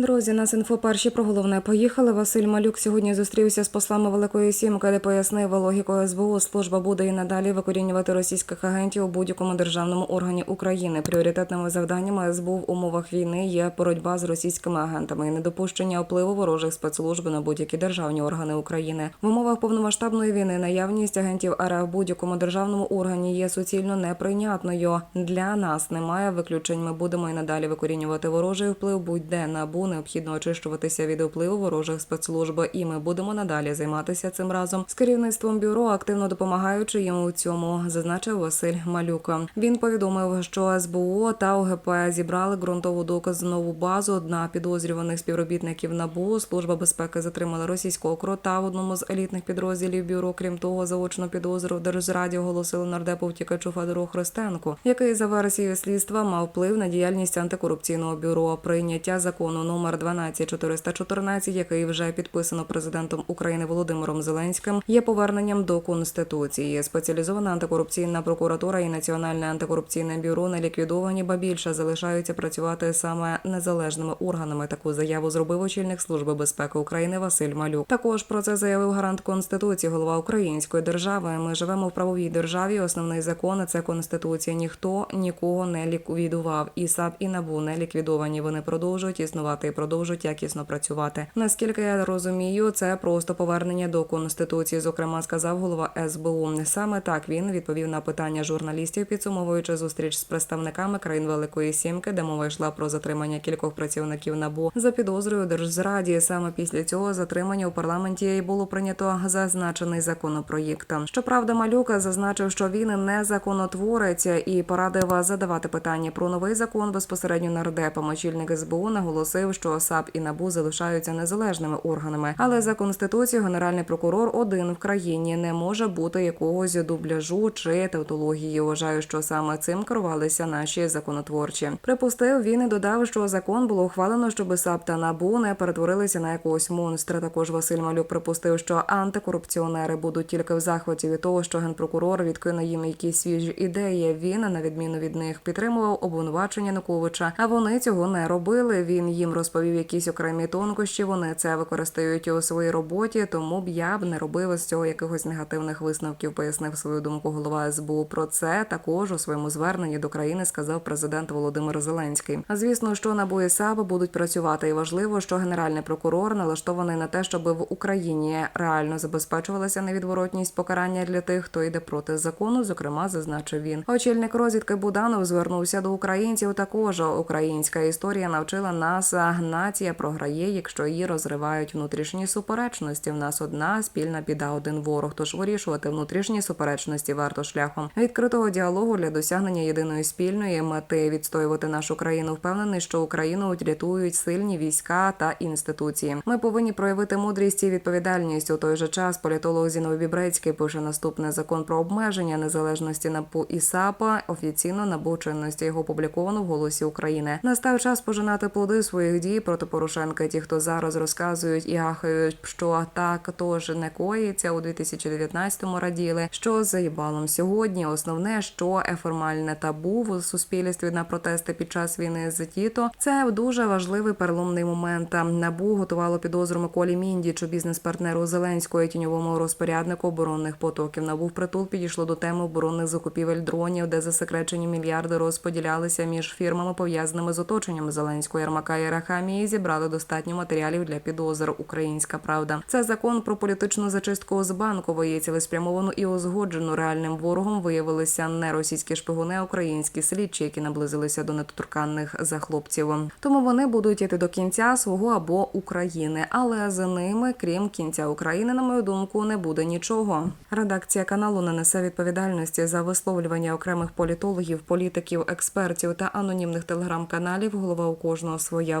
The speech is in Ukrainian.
Друзі, нас інфо перші про головне поїхали. Василь Малюк сьогодні зустрівся з послами Великої Сімки, де пояснив логіку СБУ. Служба буде і надалі викорінювати російських агентів у будь-якому державному органі України. Пріоритетними завданнями СБУ в умовах війни є боротьба з російськими агентами і недопущення впливу ворожих спецслужб на будь-які державні органи України. В умовах повномасштабної війни наявність агентів РФ в будь-якому державному органі є суцільно неприйнятною. Для нас немає виключень. Ми будемо і надалі викорінювати ворожий вплив будь-де набу необхідно очищуватися від впливу ворожих спецслужб, і ми будемо надалі займатися цим разом з керівництвом бюро, активно допомагаючи йому у цьому, зазначив Василь Малюк. Він повідомив, що СБУ та ОГП зібрали ґрунтову доказнову базу на підозрюваних співробітників НАБУ. Служба безпеки затримала російського крота в одному з елітних підрозділів бюро. Крім того, заочну підозру в держзраді оголосили нардепу втікачу Федору Христенку, який за версією слідства мав вплив на діяльність антикорупційного бюро. Прийняття закону номер 12414, який вже підписано президентом України Володимиром Зеленським, є поверненням до конституції. Спеціалізована антикорупційна прокуратура і національне антикорупційне бюро не ліквідовані, ба більше залишаються працювати саме незалежними органами. Таку заяву зробив очільник служби безпеки України Василь Малюк. Також про це заявив гарант конституції, голова української держави. Ми живемо в правовій державі. Основний закон це конституція. Ніхто нікого не ліквідував. І САП і НАБУ не ліквідовані. Вони продовжують існувати продовжують якісно працювати. Наскільки я розумію, це просто повернення до конституції. Зокрема, сказав голова СБУ. Саме так він відповів на питання журналістів, підсумовуючи зустріч з представниками країн Великої Сімки, де мова йшла про затримання кількох працівників НАБУ за підозрою держзраді. Саме після цього затримання у парламенті і було прийнято зазначений законопроєкт. Щоправда, малюка зазначив, що він не законотворець і порадив задавати питання про новий закон безпосередньо нардепам. Очільник СБУ наголосив, що САП і НАБУ залишаються незалежними органами. Але за конституцією генеральний прокурор один в країні не може бути якогось дубляжу чи тавтології. Вважаю, що саме цим керувалися наші законотворчі. Припустив він і додав, що закон було ухвалено, щоб САП та НАБУ не перетворилися на якогось монстра. Також Василь Малюк припустив, що антикорупціонери будуть тільки в захваті від того, що генпрокурор відкине їм якісь свіжі ідеї. Він на відміну від них підтримував обвинувачення Януковича, а вони цього не робили. Він їм розповів якісь окремі тонкощі. Вони це використають у своїй роботі, тому б я б не робив з цього якихось негативних висновків. Пояснив свою думку голова СБУ. Про це також у своєму зверненні до країни сказав президент Володимир Зеленський. Звісно, що НАБУ і САП будуть працювати, і важливо, що генеральний прокурор налаштований на те, щоб в Україні реально забезпечувалася невідворотність покарання для тих, хто йде проти закону. Зокрема, зазначив він. Очільник розвідки Буданов звернувся до українців. Також українська історія навчила нас. Нація програє, якщо її розривають внутрішні суперечності. В нас одна спільна біда, один ворог. Тож вирішувати внутрішні суперечності варто шляхом відкритого діалогу для досягнення єдиної спільної мети відстоювати нашу країну. Впевнений, що Україну рятують сильні війська та інституції. Ми повинні проявити мудрість і відповідальність. У той же час політолог Зіновій Бібрецький пише наступний закон про обмеження незалежності НАПУ і САПа. Офіційно набув чинності його опубліковано в голосі України. Настав час пожинати плоди своїх дій проти Порошенка. Ті, хто зараз розказують і ахають, що так тож не коїться у 2019-му раділи. Що за їбалом сьогодні? Основне, що формальне табу в суспільстві на протести під час війни з Тіто. Це дуже важливий переломний момент. Набу готувало підозру Миколі Міндічу, бізнес-партнеру Зеленського тіньовому розпоряднику оборонних потоків. Набу впритул підійшло до теми оборонних закупівель дронів, де засекречені мільярди розподілялися між фірмами, пов'язаними з оточенням Зеленського Єрмака і Рахамії. Зібрали достатньо матеріалів для підозр. Українська правда. Це закон про політичну зачистку з банкової цілеспрямовану і узгоджену реальним ворогом виявилися не російські шпигуни, а українські слідчі, які наблизилися до недоторканних за хлопців. Тому вони будуть йти до кінця свого або України, але за ними, крім кінця України, на мою думку, не буде нічого. Редакція каналу не несе відповідальності за висловлювання окремих політологів, політиків, експертів та анонімних телеграм-каналів. Голова у кожного своя